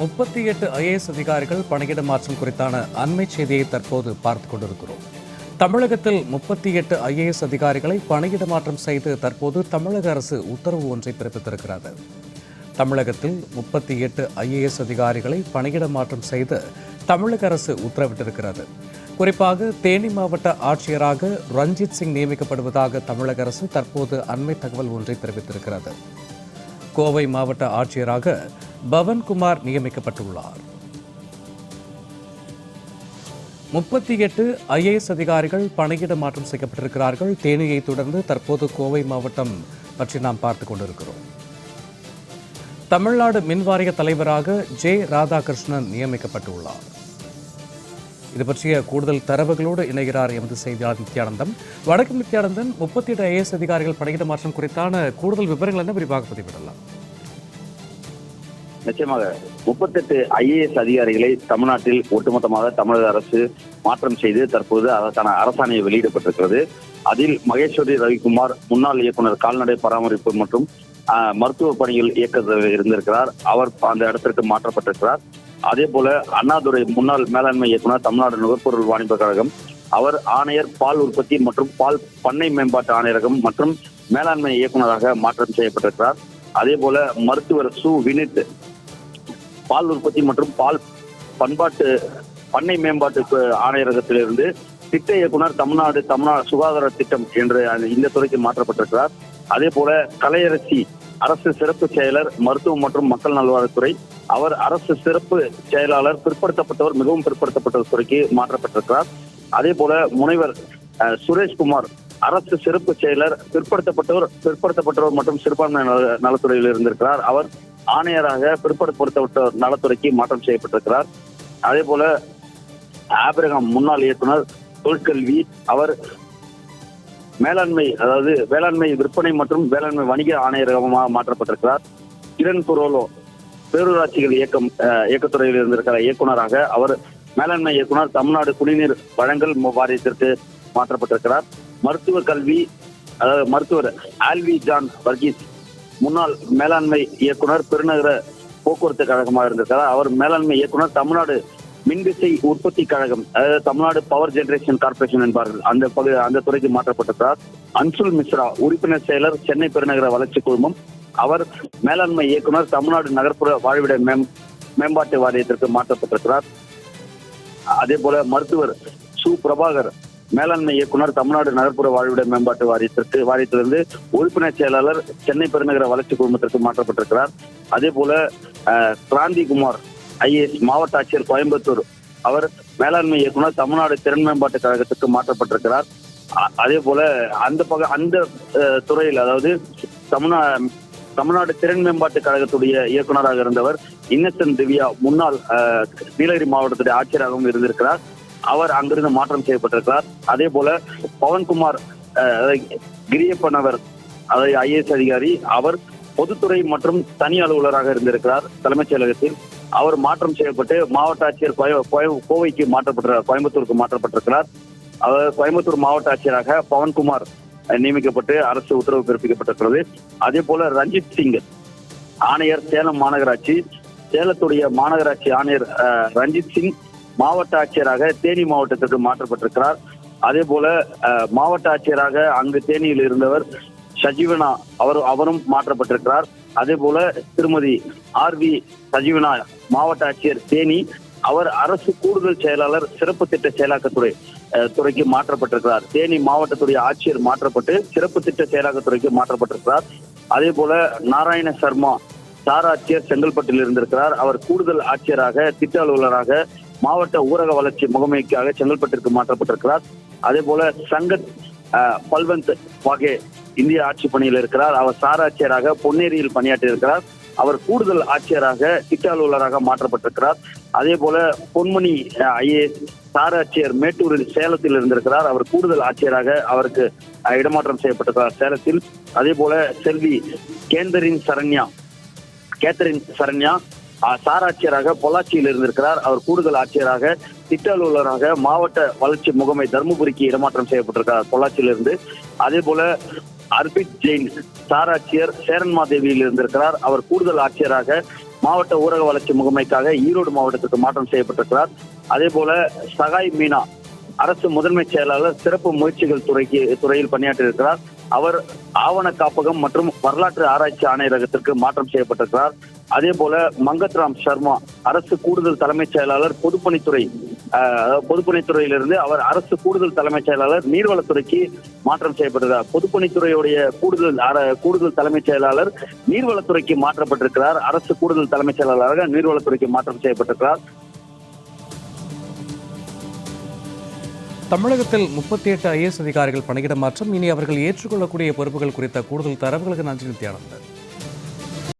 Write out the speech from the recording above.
முப்பத்தி எட்டு ஐஏஎஸ் அதிகாரிகள் பணியிட மாற்றம் குறித்தான அண்மை செய்தியை தற்போது பார்த்து கொண்டிருக்கிறோம். தமிழகத்தில் முப்பத்தி எட்டு ஐஏஎஸ் அதிகாரிகளை பணியிட மாற்றம் செய்து தற்போது தமிழக அரசு உத்தரவு ஒன்றை பிறப்பித்திருக்கிறது. தமிழகத்தில் முப்பத்தி எட்டு ஐஏஎஸ் அதிகாரிகளை பணியிட மாற்றம் செய்து தமிழக அரசு உத்தரவிட்டிருக்கிறது. குறிப்பாக தேனி மாவட்ட ஆட்சியராக ரஞ்சித் சிங் நியமிக்கப்படுவதாக தமிழக அரசு தற்போது அண்மை தகவல் ஒன்றை தெரிவித்திருக்கிறது கோவை மாவட்ட ஆட்சியராக பவன்குமார் நியமிக்கப்பட்டுள்ளார். முப்பத்தி எட்டு ஐஏஎஸ் அதிகாரிகள் பணியிட மாற்றம் செய்யப்பட்டிருக்கிறார்கள். தேனியை தொடர்ந்து தற்போது கோவை மாவட்டம் பற்றி நாம் பார்த்துக் கொண்டிருக்கிறோம். தமிழ்நாடு மின்வாரிய தலைவராக ஜே ராதாகிருஷ்ணன் நியமிக்கப்பட்டுள்ளார். இது பற்றிய கூடுதல் தரவுகளோடு இணைகிறார் எமது செய்தியாளர் நித்யானந்தம். வடக்கு நித்யானந்தன் முப்பத்தி எட்டு ஐஏஎஸ் அதிகாரிகள் பணியிட மாற்றம் குறித்தான கூடுதல் விவரங்கள் என்ன? விரிவாக பதிவிடலாம். நிச்சயமாக முப்பத்தெட்டு ஐஏஎஸ் அதிகாரிகளை தமிழ்நாட்டில் ஒட்டுமொத்தமாக தமிழக அரசு மாற்றம் செய்து தற்போது அதற்கான அரசாணையை வெளியிடப்பட்டிருக்கிறது. அதில் மகேஸ்வரி ரவிக்குமார் முன்னாள் இயக்குனர் கால்நடை பராமரிப்பு மற்றும் மருத்துவ பணிகள் இயக்கத்தில் இருந்திருக்கிறார். அவர் அந்த இடத்திற்கு மாற்றப்பட்டிருக்கிறார். அதே போல அண்ணாதுரை முன்னாள் மேலாண்மை இயக்குனர் தமிழ்நாடு நுகர்பொருள் வாணிப கழகம் அவர் ஆணையர் பால் உற்பத்தி மற்றும் பால் பண்ணை மேம்பாட்டு ஆணையரகம் மற்றும் மேலாண்மை இயக்குனராக மாற்றம் செய்யப்பட்டிருக்கிறார். அதே போல மருத்துவர் சு. வினித் பால் உற்பத்தி மற்றும் பால் பண்பாட்டு பண்ணை மேம்பாட்டு ஆணையரகத்திலிருந்து திட்ட இயக்குனர் தமிழ்நாடு தமிழ்நாடு சுகாதார திட்டம் என்று இந்த துறைக்கு மாற்றப்பட்டிருக்கிறார். அதே போல கலையரசி அரசு சிறப்பு செயலர் மருத்துவம் மற்றும் மக்கள் நல்வாழ்வுத்துறை அவர் அரசு சிறப்பு செயலாளர் பிற்படுத்தப்பட்டவர் மிகவும் பிற்படுத்தப்பட்டவர் துறைக்கு மாற்றப்பட்டிருக்கிறார். அதே போல முனைவர் சுரேஷ்குமார் அரசு சிறப்பு செயலர் பிற்படுத்தப்பட்டவர் பிற்படுத்தப்பட்டவர் மற்றும் சிறுபான்மை நல- நலத்துறையில் இருந்திருக்கிறார். அவர் ஆணையராக பிற்படுத்தப்பட்டவர் நலத்துறைக்கு மாற்றம் செய்யப்பட்டிருக்கிறார். அதே போல ஆபிரகாம் முன்னாள் இயக்குனர் தொழிற்கல்வி அவர் மேலாண்மை அதாவது வேளாண்மை விற்பனை மற்றும் வேளாண்மை வணிக ஆணையரகமாக மாற்றப்பட்டிருக்கிறார். கிரண் குரோலோ பேரூராட்சிகள் இயக்கம் இயக்கத்துறையில் இருந்திருக்கிற இயக்குனராக அவர் மேலாண்மை இயக்குனர் தமிழ்நாடு குடிநீர் வழங்கல் வாரியத்திற்கு மாற்றப்பட்டிருக்கிறார். மருத்துவ கல்வி அதாவது மருத்துவர் ஆல்வி ஜான் வர்கீஸ் முன்னாள் மேலாண்மை இயக்குனர் பெருநகர போக்குவரத்து கழகமாக இருந்திருக்கிறார் அவர் மேலாண்மை இயக்குனர் தமிழ்நாடு மின்விசை உற்பத்தி கழகம் அதாவது தமிழ்நாடு பவர் ஜெனரேஷன் கார்ப்பரேஷன் என்பார்கள். அந்த பகுதி அந்த துறைக்கு மாற்றப்பட்டிருக்கிறார் அன்சுல் மிஸ்ரா உறுப்பினர் செயலர் சென்னை பெருநகர வளர்ச்சி குழுமம். அவர் மேலாண்மை இயக்குனர் தமிழ்நாடு நகர்ப்புற வாழ்விட மேம் மேம்பாட்டு வாரியத்திற்கு மாற்றப்பட்டிருக்கிறார். அதே போல மருத்துவர் சு. பிரபாகர் மேலாண்மை இயக்குனர் தமிழ்நாடு நகர்ப்புற வாழ்விட மேம்பாட்டு வாரியத்திற்கு வாரியத்திலிருந்து உறுப்பினர் செயலாளர் சென்னை பெருநகர வளர்ச்சி குழுமத்திற்கு மாற்றப்பட்டிருக்கிறார். அதே போல அஹ், கிராந்திகுமார் ஐஏஎஸ் மாவட்ட ஆட்சியர் கோயம்புத்தூர் அவர் மேலாண்மை இயக்குனர் தமிழ்நாடு திறன் மேம்பாட்டு கழகத்துக்கு மாற்றப்பட்டிருக்கிறார். அதே போல அந்த பக அந்த அஹ், துறையில் அதாவது தமிழ்நா தமிழ்நாடு திறன் மேம்பாட்டு கழகத்துடைய இயக்குனராக இருந்தவர் இன்னசென்ட் திவ்யா முன்னாள் அஹ், நீலகிரி மாவட்டத்துடைய ஆட்சியராகவும் இருந்திருக்கிறார். அவர் அங்கிருந்து மாற்றம் செய்யப்பட்டிருக்கிறார். அதே போல பவன்குமார் அதாவது கிரியப்பனவர் அதாவது ஐஏஎஸ் அதிகாரி அவர் பொதுத்துறை மற்றும் தனி அலுவலராக இருந்திருக்கிறார் தலைமைச் செயலகத்தில். அவர் மாற்றம் செய்யப்பட்டு மாவட்ட ஆட்சியர் கோய- கோவைக்கு மாற்றப்பட்ட கோயம்புத்தூருக்கு மாற்றப்பட்டிருக்கிறார். அவர் கோயம்புத்தூர் மாவட்ட ஆட்சியராக பவன்குமார் நியமிக்கப்பட்டு அரசு உத்தரவு பிறப்பிக்கப்பட்டிருக்கிறது. அதே போல ரஞ்சித் சிங் ஆணையர் சேலம் மாநகராட்சி சேலத்துடைய மாநகராட்சி ஆணையர் அஹ், ரஞ்சித் சிங் மாவட்ட ஆட்சியராக தேனி மாவட்டத்திற்கு மாற்றப்பட்டிருக்கிறார். அதே போல அஹ், மாவட்ட ஆட்சியராக அங்கு தேனியில் இருந்தவர் சஜீவனா அவர் அவரும் மாற்றப்பட்டிருக்கிறார். அதே போல திருமதி ஆர் வி சஜீவனா மாவட்ட ஆட்சியர் தேனி அவர் அரசு கூடுதல் செயலாளர் சிறப்பு திட்ட செயலாக்கத்துறை துறைக்கு மாற்றப்பட்டிருக்கிறார். தேனி மாவட்டத்துடைய ஆட்சியர் மாற்றப்பட்டு சிறப்பு திட்ட செயலாக்கத்துறைக்கு மாற்றப்பட்டிருக்கிறார். அதே போல நாராயண சர்மா சார் ஆட்சியர் செங்கல்பட்டில் இருந்திருக்கிறார். அவர் கூடுதல் ஆட்சியராக திட்ட அலுவலராக மாவட்ட ஊரக வளர்ச்சி முகமைக்காக செங்கல்பட்டிற்கு மாற்றப்பட்டிருக்கிறார். அதே போல சங்கத் பல்வந்த் வாகே இந்திய ஆட்சி பணியில் இருக்கிறார். அவர் சார் ஆட்சியராக பொன்னேரியில் பணியாற்றி இருக்கிறார் அவர் கூடுதல் ஆட்சியராக திட்ட அலுவலராக மாற்றப்பட்டிருக்கிறார். அதே போல பொன்மணி ஐஏஎஸ் சார் ஆட்சியர் மேட்டூரில் சேலத்தில் இருந்திருக்கிறார். அவர் கூடுதல் ஆட்சியராக அவருக்கு இடமாற்றம் செய்யப்பட்டிருக்கிறார் சேலத்தில். அதே போல செல்வி கேந்தரின் சரண்யா கேத்தரின் சரண்யா சாராட்சியராக சார் ஆட்சியராக பொள்ளாச்சியில் இருந்திருக்கிறார். அவர் கூடுதல் ஆட்சியராக திட்ட அலுவலராக மாவட்ட வளர்ச்சி முகமை தருமபுரிக்கு இடமாற்றம் செய்யப்பட்டிருக்கிறார் பொள்ளாச்சியிலிருந்து. அதே போல அர்பித் ஜெயின் சார் ஆட்சியர் சேரன்மாதேவியில் இருந்திருக்கிறார். அவர் கூடுதல் ஆட்சியராக மாவட்ட ஊரக வளர்ச்சி முகமைக்காக ஈரோடு மாவட்டத்துக்கு மாற்றம் செய்யப்பட்டிருக்கிறார். அதே போல சகாய் மீனா அரசு முதன்மை செயலாளர் சிறப்பு முயற்சிகள் துறைக்கு துறையில் பணியாற்றியிருக்கிறார். அவர் ஆவண காப்பகம் மற்றும் வரலாற்று ஆராய்ச்சி ஆணையரகத்திற்கு மாற்றம் செய்யப்பட்டிருக்கிறார். அதே போல மங்கத்ராம் சர்மா அரசு கூடுதல் தலைமைச் செயலாளர் பொதுப்பணித்துறை பொதுப்பணித்துறையிலிருந்து அவர் அரசு கூடுதல் தலைமைச் செயலாளர் நீர்வளத்துறைக்கு மாற்றம் செய்யப்பட்டிருக்கிறார். பொதுப்பணித்துறையுடைய கூடுதல் கூடுதல் தலைமைச் செயலாளர் நீர்வளத்துறைக்கு மாற்றப்பட்டிருக்கிறார். அரசு கூடுதல் தலைமைச் செயலாளராக நீர்வளத்துறைக்கு மாற்றம் செய்யப்பட்டிருக்கிறார். தமிழகத்தில் முப்பத்தி எட்டு ஐஏஎஸ் அதிகாரிகள் பணியிட மாற்றம். இனி அவர்கள் ஏற்றுக்கொள்ளக்கூடிய பொறுப்புகள் குறித்த கூடுதல் தரவுகளுக்கு நன்றி நித்யானந்தன்.